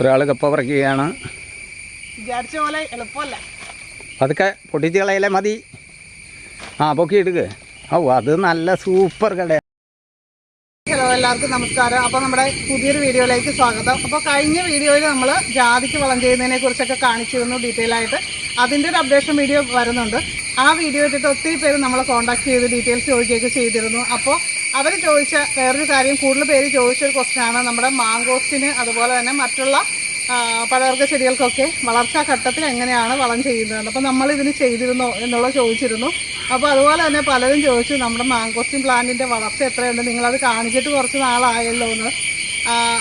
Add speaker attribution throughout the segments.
Speaker 1: ഒരാൾ കപ്പ പറിക്കുകയാണ്.
Speaker 2: വിചാരിച്ച പോലെ എളുപ്പമല്ല.
Speaker 1: അതൊക്കെ പൊട്ടിച്ച് കളയലേ മതി. ആ പൊക്കി എടുക്ക് ഓ അത് നല്ല സൂപ്പർ കട
Speaker 2: ഹലോ എല്ലാവർക്കും നമസ്കാരം. അപ്പോൾ നമ്മുടെ പുതിയൊരു വീഡിയോയിലേക്ക് സ്വാഗതം. അപ്പോൾ കഴിഞ്ഞ വീഡിയോയിൽ നമ്മൾ ജാതിക്ക് വളം ചെയ്യുന്നതിനെ കുറിച്ചൊക്കെ കാണിച്ചിരുന്നു ഡീറ്റെയിൽ ആയിട്ട്. അതിന്റെ ഒരു അപ്ഡേഷൻ വീഡിയോ വരുന്നുണ്ട്. ആ വീഡിയോ ഇട്ടിട്ട് ഒത്തിരി പേര് നമ്മളെ കോൺടാക്ട് ചെയ്ത് ഡീറ്റെയിൽസ് ചോദിക്കുകയൊക്കെ ചെയ്തിരുന്നു. അപ്പോൾ അവർ ചോദിച്ച വേറൊരു കാര്യം കൂടുതൽ പേര് ചോദിച്ചൊരു ക്വസ്റ്റ്യനാണ് നമ്മുടെ മാങ്കോസ്റ്റിന് അതുപോലെ തന്നെ മറ്റുള്ള പഴവർഗ ചെടികൾക്കൊക്കെ വളർച്ചാ ഘട്ടത്തിൽ എങ്ങനെയാണ് വളം ചെയ്യുന്നത്? അപ്പോൾ നമ്മൾ ഇതിന് ചെയ്തിരുന്നോ എന്നുള്ളത് ചോദിച്ചിരുന്നു. അപ്പോൾ അതുപോലെ തന്നെ പലരും ചോദിച്ചു നമ്മുടെ മാങ്കോസ്റ്റിൻ പ്ലാന്റിന്റെ വളർച്ച എത്രയുണ്ട്? നിങ്ങളത് കാണിച്ചിട്ട് കുറച്ച് നാളായല്ലോ എന്ന്.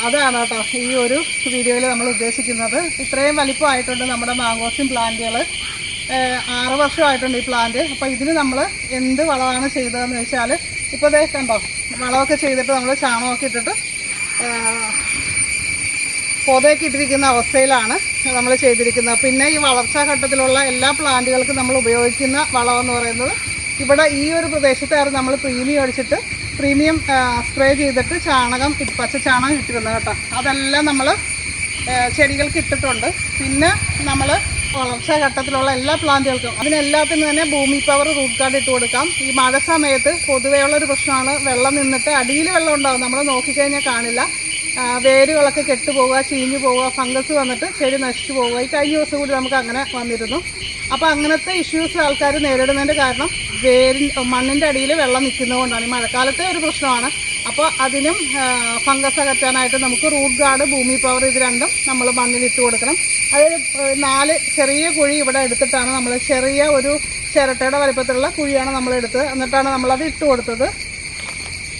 Speaker 2: അതാണ് കേട്ടോ ഈ ഒരു വീഡിയോയിൽ നമ്മൾ ഉദ്ദേശിക്കുന്നത്. ഇത്രയും വലിപ്പമായിട്ടുണ്ട് നമ്മുടെ മാങ്കോസ്റ്റിൻ പ്ലാന്റുകൾ ആറ് വർഷമായിട്ടുണ്ട് ഈ പ്ലാന്റ്. അപ്പോൾ ഇതിന് നമ്മൾ എന്ത് വളമാണ് ചെയ്തതെന്ന് വെച്ചാൽ ഇപ്പോൾ ദേ കണ്ടോ വളമൊക്കെ ചെയ്തിട്ട് നമ്മൾ ചാണകമൊക്കെ ഇട്ടിട്ട് പൊതയൊക്കെ ഇട്ടിരിക്കുന്ന അവസ്ഥയിലാണ് നമ്മൾ ചെയ്തിരിക്കുന്നത്. പിന്നെ ഈ വളർച്ചാ ഘട്ടത്തിലുള്ള എല്ലാ പ്ലാന്റുകൾക്കും നമ്മൾ ഉപയോഗിക്കുന്ന വളമെന്ന് പറയുന്നത് ഇവിടെ ഈ ഒരു പ്രദേശത്തായിരുന്നു നമ്മൾ പ്രീമിയം അടിച്ചിട്ട് പ്രീമിയം സ്പ്രേ ചെയ്തിട്ട് ചാണകം പച്ച ചാണകം ഇട്ടിരുന്നത് കേട്ടോ. അതെല്ലാം നമ്മൾ ചെടികൾക്ക് ഇട്ടിട്ടുണ്ട്. പിന്നെ നമ്മൾ വളർച്ചാ ഘട്ടത്തിലുള്ള എല്ലാ പ്ലാന്റുകൾക്കും. അതിനെല്ലാത്തിനും തന്നെ ഭൂമി പവർ റൂട്ട് കാർഡ് ഇട്ട് കൊടുക്കാം. ഈ മഴ സമയത്ത് പൊതുവെയുള്ള ഒരു പ്രശ്നമാണ് വെള്ളം നിന്നിട്ട് അടിയിൽ വെള്ളം ഉണ്ടാവും. നമ്മൾ നോക്കിക്കഴിഞ്ഞാൽ കാണില്ല. വേരുകളൊക്കെ കെട്ടുപോവുക ചീഞ്ഞു പോവുക ഫംഗസ് വന്നിട്ട് ചെടി നശിച്ചു പോവുക. ഈ കഴിഞ്ഞ ദിവസം കൂടി നമുക്ക് അങ്ങനെ വന്നിരുന്നു. അപ്പോൾ അങ്ങനത്തെ ഇഷ്യൂസ് ആൾക്കാർ നേരിടുന്നതിന്റെ കാരണം വേരി മണ്ണിന്റെ അടിയിൽ വെള്ളം നിൽക്കുന്നതുകൊണ്ടാണ്. ഈ മഴക്കാലത്തെ ഒരു പ്രശ്നമാണ്. അപ്പോൾ അതിനും ഫംഗസ് അകറ്റാനായിട്ട് നമുക്ക് റൂട്ട് ഗാർഡ് ഭൂമി പവർ ഇത് രണ്ടും നമ്മൾ മണ്ണിൽ ഇട്ട് കൊടുക്കണം. അത് നാല് ചെറിയ കുഴി ഇവിടെ എടുത്തിട്ടാണ് നമ്മൾ ചെറിയ ഒരു ചിരട്ടയുടെ വലിപ്പത്തിലുള്ള കുഴിയാണ് നമ്മൾ എടുത്തത്. എന്നിട്ടാണ് നമ്മളത് ഇട്ട് കൊടുത്തത്.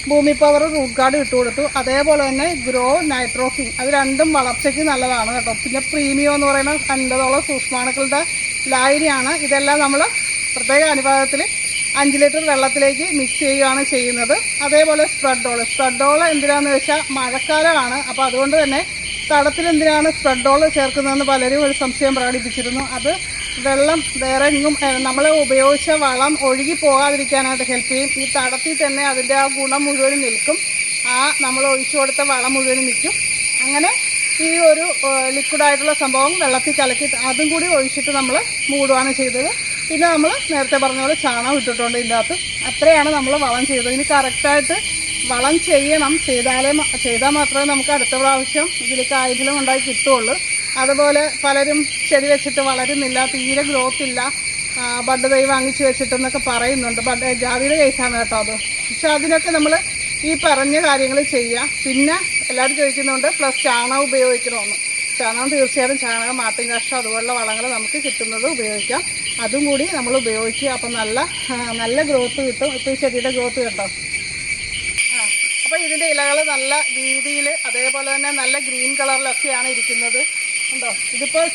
Speaker 2: ഭൂമി പവർ റൂട്ട് ഗാർഡ് ഇട്ട് കൊടുത്തു. അതേപോലെ തന്നെ ഗ്രോ നൈട്രോഫിൻ. അത് രണ്ടും വളർച്ചയ്ക്ക് നല്ലതാണ് കേട്ടോ. പിന്നെ പ്രീമിയം എന്ന് പറയുന്ന അൻപതോളം സൂക്ഷ്മാണുക്കളുടെ ലായനിയാണ്. ഇതെല്ലാം നമ്മൾ പ്രത്യേക അനുപാതത്തിൽ അഞ്ച് ലിറ്റർ വെള്ളത്തിലേക്ക് മിക്സ് ചെയ്യുകയാണ് ചെയ്യുന്നത്. അതേപോലെ സ്പ്രെഡോൾ സ്പ്രെഡോൾ എന്തിനാന്ന് വെച്ചാൽ മഴക്കാലമാണ്. അപ്പോൾ അതുകൊണ്ട് തന്നെ തടത്തിൽ എന്തിനാണ് സ്പ്രെഡോൾ ചേർക്കുന്നതെന്ന് പലരും ഒരു സംശയം പ്രകടിപ്പിച്ചിരുന്നു. അത് വെള്ളം വേറെ എങ്ങും നമ്മൾ ഉപയോഗിച്ച വളം ഒഴുകി പോകാതിരിക്കാനായിട്ട് ഹെൽപ്പ് ചെയ്യും. ഈ തടത്തിൽ തന്നെ അതിന്റെ ആ ഗുണം മുഴുവനും നിൽക്കും. ആ നമ്മൾ ഒഴിച്ചു കൊടുത്ത വളം മുഴുവനും നിൽക്കും. അങ്ങനെ ഈ ഒരു ലിക്വിഡായിട്ടുള്ള സംഭവം വെള്ളത്തിൽ കലക്കി അതും കൂടി ഒഴിച്ചിട്ട് നമ്മൾ മൂടുകയാണ് ചെയ്തത്. പിന്നെ നമ്മൾ നേരത്തെ പറഞ്ഞ പോലെ ചാണകം ഇട്ടിട്ടുണ്ട് ഇതിന്റെ അകത്ത് അത്രയാണ് നമ്മൾ വളം ചെയ്തത്. ഇനി കറക്റ്റായിട്ട് വളം ചെയ്യണം. ചെയ്താലേ ചെയ്താൽ മാത്രമേ നമുക്ക് അടുത്ത പ്രാവശ്യം ഇതിൽ കായ്ഫലം ഉണ്ടായി കിട്ടുള്ളൂ. അതുപോലെ പലരും ചെടി വെച്ചിട്ട് വളരുന്നില്ല തീരെ ഗ്രോത്ത് ഇല്ല. ബഡ് തൈ വാങ്ങിച്ച് വെച്ചിട്ടെന്നൊക്കെ പറയുന്നുണ്ട്. ബഡ് ജാതിയുടെ കേസാണ് കേട്ടോ അത്. പക്ഷെ അതിനൊക്കെ നമ്മൾ ഈ പറഞ്ഞ കാര്യങ്ങൾ ചെയ്യുക പിന്നെ എല്ലാവരും ചോദിക്കുന്നുണ്ട് പ്ലസ് ചാണകം ഉപയോഗിക്കണമെന്ന് ചാണകം തീർച്ചയായിട്ടും ചാണകം മാട്ടിൻ കാഷ്ടം അതുപോലുള്ള വളങ്ങൾ നമുക്ക് കിട്ടുന്നത് ഉപയോഗിക്കാം. അതും കൂടി നമ്മൾ ഉപയോഗിക്കുക. അപ്പം നല്ല നല്ല ഗ്രോത്ത് കിട്ടും. ഇപ്പോൾ ഈ ചെടിയുടെ ഗ്രോത്ത് കിട്ടും. അപ്പോൾ ഇതിന്റെ ഇലകൾ നല്ല രീതിയിൽ അതേപോലെ തന്നെ നല്ല ഗ്രീൻ കളറിലൊക്കെയാണ് ഇരിക്കുന്നത്. ഉണ്ടോ? ഇതിപ്പോൾ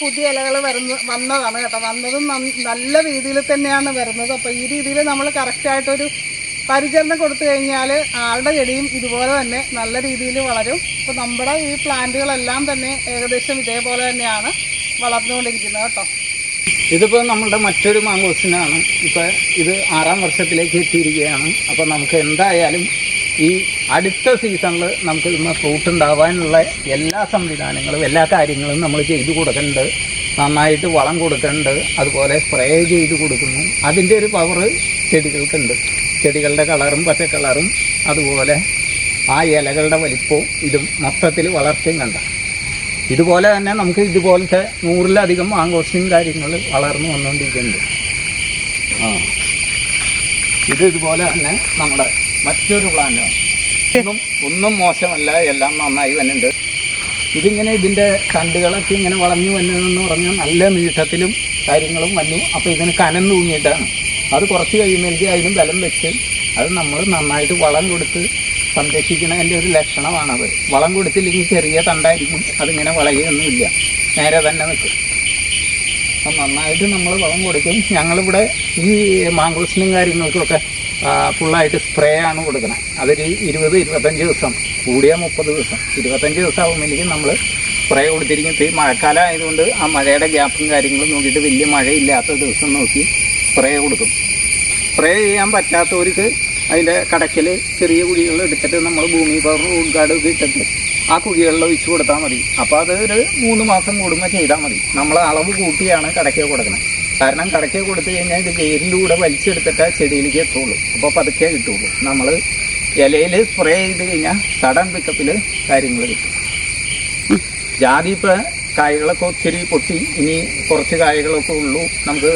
Speaker 2: പുതിയ ഇലകൾ വരുന്ന വന്നതാണ് കേട്ടോ. വന്നതും നല്ല രീതിയിൽ തന്നെയാണ് വരുന്നത്. അപ്പോൾ ഈ രീതിയിൽ നമ്മൾ കറക്റ്റായിട്ടൊരു പരിചരണം കൊടുത്തു കഴിഞ്ഞാൽ ആളുടെ ചെടിയും ഇതുപോലെ തന്നെ നല്ല രീതിയിൽ വളരും. അപ്പോൾ നമ്മുടെ ഈ പ്ലാന്റുകളെല്ലാം തന്നെ ഏകദേശം ഇതേപോലെ തന്നെയാണ് വളർന്നുകൊണ്ടിരിക്കുന്നത് കേട്ടോ.
Speaker 1: ഇതിപ്പോൾ നമ്മുടെ മറ്റൊരു മാങ്കോസിനാണ് ഇപ്പോൾ ഇത് ആറാം വർഷത്തിലേക്ക് എത്തിയിരിക്കുകയാണ്. അപ്പോൾ നമുക്ക് എന്തായാലും ഈ അടുത്ത സീസണിൽ നമുക്ക് ഇന്ന് ഫ്രൂട്ട് ഉണ്ടാവാനുള്ള എല്ലാ സംവിധാനങ്ങളും എല്ലാ കാര്യങ്ങളും നമ്മൾ ചെയ്തു കൊടുക്കുന്നുണ്ട്. നന്നായിട്ട് വളം കൊടുക്കുന്നുണ്ട്. അതുപോലെ സ്പ്രേ ചെയ്ത് കൊടുക്കുന്നു. അതിന്റെ ഒരു പവർ ചെടികൾക്കുണ്ട്. ചെടികളുടെ കളറും പച്ച കളറും അതുപോലെ ആ ഇലകളുടെ വലിപ്പവും ഇതും മൊത്തത്തിൽ വളർച്ചയും കണ്ട. ഇതുപോലെ തന്നെ നമുക്ക് ഇതുപോലത്തെ നൂറിലധികം മാങ്കോസ്റ്റിൻ കാര്യങ്ങൾ വളർന്നു വന്നുകൊണ്ടിരിക്കുന്നുണ്ട്. ആ. ഇത് ഇതുപോലെ തന്നെ നമ്മുടെ മറ്റൊരു പ്ലാന്റാണ് ഒന്നും ഒന്നും മോശമല്ല എല്ലാം നന്നായി വന്നിട്ടുണ്ട്. ഇതിങ്ങനെ ഇതിന്റെ തണ്ടുകളൊക്കെ ഇങ്ങനെ വളഞ്ഞു വന്നതെന്ന് പറഞ്ഞാൽ നല്ല നീട്ടത്തിലും കാര്യങ്ങളും വന്നു. അപ്പോൾ ഇതിന് കനം തൂങ്ങിയിട്ടാണ്. അത് കുറച്ച് കഴിയുമ്പോഴേക്ക് അതിന് ബലം വെച്ച് അത് നമ്മൾ നന്നായിട്ട് വളം കൊടുത്ത് സംരക്ഷിക്കുന്നതിന്റെ ഒരു ലക്ഷണമാണത്. വളം കൊടുത്തില്ലെങ്കിൽ ചെറിയ തണ്ടായിരിക്കും അതിങ്ങനെ വളയുകയൊന്നുമില്ല. നേരെ തന്നെ നിൽക്കും. അപ്പം നന്നായിട്ട് നമ്മൾ വളം കൊടുക്കും. ഞങ്ങളിവിടെ ഈ മാംഗോസിനും കാര്യങ്ങൾക്കൊക്കെ ഫുള്ളായിട്ട് സ്പ്രേ ആണ് കൊടുക്കുന്നത് അതൊരു ഇരുപത് ഇരുപത്തഞ്ച് ദിവസം കൂടിയ മുപ്പത് ദിവസം. ഇരുപത്തഞ്ച് ദിവസം ആകുമ്പോഴേക്കും നമ്മൾ സ്പ്രേ കൊടുത്തിരിക്കും. ഈ മഴക്കാലം ആയതുകൊണ്ട് ആ മഴയുടെ ഗ്യാപ്പും കാര്യങ്ങളും നോക്കിയിട്ട് വലിയ മഴയില്ലാത്ത ദിവസം നോക്കി സ്പ്രേ കൊടുക്കും. സ്പ്രേ ചെയ്യാൻ പറ്റാത്തവർക്ക് അതിന്റെ കടയ്ക്കൽ ചെറിയ കുഴികൾ എടുത്തിട്ട് നമ്മൾ ഭൂമി പവർ ഉൾക്കാട് ഇട്ടിട്ട് ആ കുഴികളിൽ ഒഴിച്ചു കൊടുത്താൽ മതി. അപ്പോൾ അതൊരു മൂന്ന് മാസം കൂടുമ്പോൾ ചെയ്താൽ മതി. നമ്മൾ അളവ് കൂട്ടിയാണ് കടയ്ക്ക് കൊടുക്കുന്നത്. കാരണം കടയ്ക്ക് കൊടുത്തു കഴിഞ്ഞാൽ ഇത് വേരിലൂടെ വലിച്ചെടുത്തിട്ട് ചെടിയിലേക്ക് എത്തുള്ളൂ. അപ്പോൾ പതുക്കെ കിട്ടുള്ളൂ. നമ്മൾ ഇലയിൽ സ്പ്രേ ചെയ്ത് കഴിഞ്ഞാൽ സഡൻ പിക്കപ്പിൽ കാര്യങ്ങൾ കിട്ടും. ജാതി ഇപ്പോൾ കായ്കളൊക്കെ ഒത്തിരി പൊട്ടി. ഇനി കുറച്ച് കായ്കളൊക്കെ ഉള്ളൂ. നമുക്ക്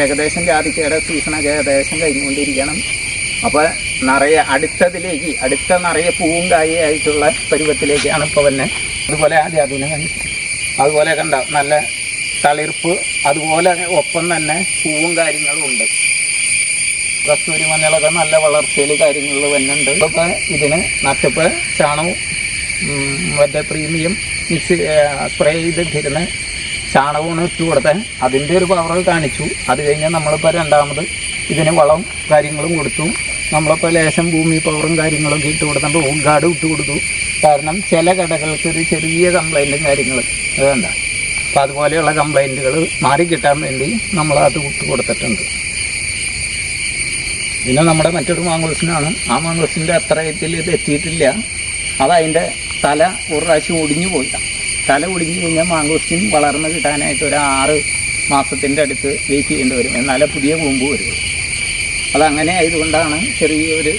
Speaker 1: ഏകദേശം ജാതിക്കയുടെ സീസണൊക്കെ ഏകദേശം കഴിഞ്ഞുകൊണ്ടിരിക്കണം. അപ്പോൾ നിറയെ അടുത്തതിലേക്ക് അടുത്ത നിറയെ പൂവും കായയായിട്ടുള്ള പരുവത്തിലേക്കാണ് ഇപ്പോൾ തന്നെ അതുപോലെ ആ ജാതിനെ അതുപോലെ കണ്ട നല്ല തളിർപ്പ്. അതുപോലെ ഒപ്പം തന്നെ പൂവും കാര്യങ്ങളും ഉണ്ട്. കസ്തൂരി മഞ്ഞളൊക്കെ നല്ല വളർച്ചയിൽ കാര്യങ്ങളിൽ വരുന്നുണ്ട് ഇതൊക്കെ ഇതിന് നട്ടപ്പ് ചാണവും മറ്റേ പ്രീമിയം മിക്സ് സ്പ്രേ ചെയ്തിട്ടിരുന്ന ചാണകമാണ് ഇട്ട് കൊടുത്തത് അതിന്റെ ഒരു പവർ കാണിച്ചു. അത് കഴിഞ്ഞാൽ നമ്മളിപ്പോൾ രണ്ടാമത് ഇതിന് വളം കാര്യങ്ങളും കൊടുത്തു. നമ്മളിപ്പോൾ ലേശം ഭൂമി പവറും കാര്യങ്ങളൊക്കെ ഇട്ട് കൊടുത്തപ്പോൾ ഓങ്കാട് ഇട്ട് കൊടുത്തു. കാരണം ചില കടകൾക്ക് ഒരു ചെറിയ കംപ്ലൈന്റും കാര്യങ്ങൾ വേണ്ട. അപ്പം അതുപോലെയുള്ള കംപ്ലൈന്റുകൾ മാറിക്കിട്ടാൻ വേണ്ടി നമ്മളത് ഇട്ട് കൊടുത്തിട്ടുണ്ട്. പിന്നെ നമ്മുടെ മറ്റൊരു മാങ്കോസിനാണ് ആ മാങ്കോസിന്റെ അത്ര ഇതിൽ ഇത് എത്തിയിട്ടില്ല. അതതിന്റെ തല ഒരു പ്രാവശ്യം ഒടിഞ്ഞു പോയിട്ടാണ് തല ഒടിഞ്ഞു കഴിഞ്ഞാൽ മാങ്കോസ്റ്റിൻ വളർന്ന് കിട്ടാനായിട്ട് ഒരു ആറ് മാസത്തിന്റെ അടുത്ത് വെയിറ്റ് ചെയ്യേണ്ടി വരും. എന്നാലേ പുതിയ കൂമ്പ് വരും. അതങ്ങനെ ആയതുകൊണ്ടാണ് ചെറിയൊരു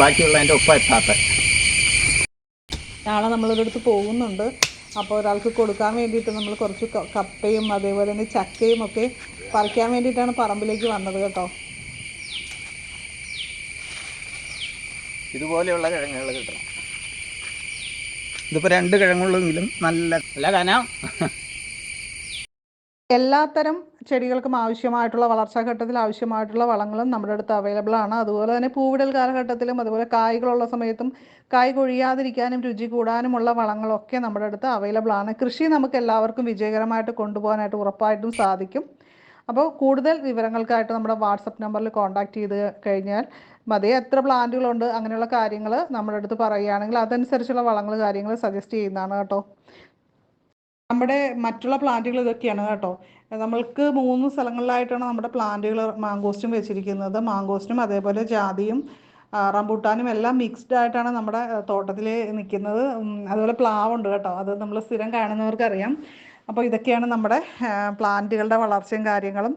Speaker 1: ബാക്കിയുള്ളതിന്റെ ഒപ്പം എത്താത്തത്.
Speaker 3: നാളെ നമ്മളൊരിടത്ത് പോകുന്നുണ്ട്. അപ്പോൾ ഒരാൾക്ക് കൊടുക്കാൻ വേണ്ടിയിട്ട് നമ്മൾ കുറച്ച് കപ്പയും അതേപോലെ തന്നെ ചക്കയും ഒക്കെ പറിക്കാൻ വേണ്ടിയിട്ടാണ് പറമ്പിലേക്ക് വന്നത് കേട്ടോ.
Speaker 1: ഇതുപോലെയുള്ള കിഴങ്ങുകൾ കിട്ടണം. ഇതിപ്പോൾ രണ്ട് കിഴങ്ങുള്ളെങ്കിലും നല്ല നല്ല കന.
Speaker 3: എല്ലാത്തരം ചെടികൾക്കും ആവശ്യമായിട്ടുള്ള വളർച്ചാ ഘട്ടത്തിൽ ആവശ്യമായിട്ടുള്ള വളങ്ങളും നമ്മുടെ അടുത്ത് അവൈലബിൾ ആണ്. അതുപോലെ തന്നെ പൂവിടൽ കാലഘട്ടത്തിലും അതുപോലെ കായ്കളുള്ള സമയത്തും കായ് കൊഴിയാതിരിക്കാനും രുചി കൂടാനുമുള്ള വളങ്ങളൊക്കെ നമ്മുടെ അടുത്ത് അവൈലബിൾ ആണ്. കൃഷി നമുക്ക് എല്ലാവർക്കും വിജയകരമായിട്ട് കൊണ്ടുപോകാനായിട്ട് ഉറപ്പായിട്ടും സാധിക്കും. അപ്പോൾ കൂടുതൽ വിവരങ്ങൾക്കായിട്ട് നമ്മുടെ വാട്സപ്പ് നമ്പറിൽ കോൺടാക്ട് ചെയ്ത് കഴിഞ്ഞാൽ മതി. എത്ര പ്ലാന്റുകളുണ്ട് അങ്ങനെയുള്ള കാര്യങ്ങൾ നമ്മുടെ അടുത്ത് പറയുകയാണെങ്കിൽ അതനുസരിച്ചുള്ള വളങ്ങൾ കാര്യങ്ങൾ സജസ്റ്റ് ചെയ്യുന്നതാണ് കേട്ടോ. നമ്മുടെ മറ്റുള്ള പ്ലാന്റുകൾ ഇതൊക്കെയാണ് കേട്ടോ. നമ്മൾക്ക് മൂന്ന് സ്ഥലങ്ങളിലായിട്ടാണ് നമ്മുടെ പ്ലാന്റുകൾ മാങ്കോസ്റ്റും വെച്ചിരിക്കുന്നത്. മാങ്കോസ്റ്റും അതേപോലെ ജാതിയും റംബൂട്ടാനും എല്ലാം മിക്സ്ഡ് ആയിട്ടാണ് നമ്മുടെ തോട്ടത്തിൽ നിൽക്കുന്നത്. അതുപോലെ പ്ലാവുണ്ട് കേട്ടോ. അത് നമ്മൾ സ്ഥിരം കാണുന്നവർക്ക് അറിയാം അപ്പോൾ ഇതൊക്കെയാണ് നമ്മുടെ പ്ലാന്റുകളുടെ വളർച്ചയും കാര്യങ്ങളും.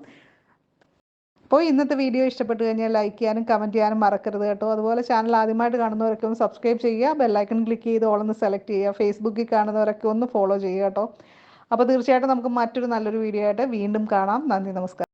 Speaker 3: അപ്പോൾ ഇന്നത്തെ വീഡിയോ ഇഷ്ടപ്പെട്ട് കഴിഞ്ഞാൽ ലൈക്ക് ചെയ്യാനും കമന്റ് ചെയ്യാനും മറക്കരുത് കേട്ടോ. അതുപോലെ ചാനൽ ആദ്യമായിട്ട് കാണുന്നവരൊക്കെ ഒന്ന് സബ്സ്ക്രൈബ് ചെയ്യുക. ബെല്ലൈക്കൺ ക്ലിക്ക് ചെയ്ത് ഓളൊന്ന് സെലക്ട് ചെയ്യുക. ഫേസ്ബുക്കിൽ കാണുന്നവരൊക്കെ ഒന്ന് ഫോളോ ചെയ്യുക കേട്ടോ. അപ്പോൾ തീർച്ചയായിട്ടും നമുക്ക് മറ്റൊരു നല്ലൊരു വീഡിയോ ആയിട്ട് വീണ്ടും കാണാം. നന്ദി നമസ്കാരം.